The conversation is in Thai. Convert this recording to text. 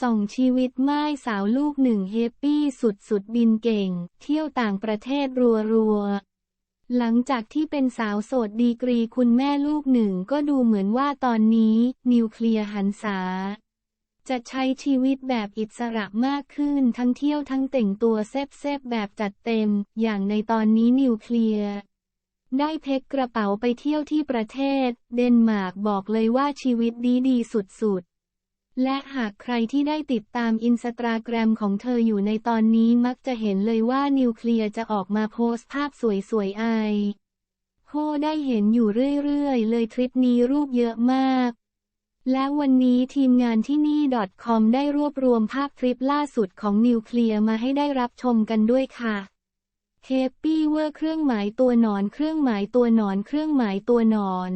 ส่องชีวิตไม้สาวลูกหนึ่งเฮปปี้สุดสุดบินเก่ง เที่ยวต่างประเทศรัวรัวหลังจากที่เป็นสาวโสดดีกรีคุณแม่ลูกหนึ่งก็ดูเหมือนว่าตอนนี้ นิวเคลียร์หันษา จะใช้ชีวิตแบบอิสระมากขึ้นทั้งเที่ยวทั้งแต่งตัวแซบๆแบบจัดเต็ม อย่างในตอนนี้นิวเคลียร์ได้เพกกระเป๋าไปเที่ยวที่ประเทศ เดนมาร์กบอกเลยว่าชีวิตดีดีสุดๆ และหากใครที่ได้ติดตามอินสตาแกรมของเธออยู่ในตอนนี้มักจะเห็นเลยว่านิวเคลียร์จะออกมาโพสต์ภาพสวยๆไอโคได้เห็นอยู่เรื่อยๆ เลยทริปนี้รูปเยอะมาก และวันนี้ทีมงานที่นี่ .com ได้รวบรวมภาพทริปล่าสุดของนิวเคลียร์มาให้ได้รับชมกันด้วยค่ะเฮปปี้เวอร์เครื่องหมายตัวหนอนเครื่องหมายตัวหนอนเครื่องหมายตัวหนอน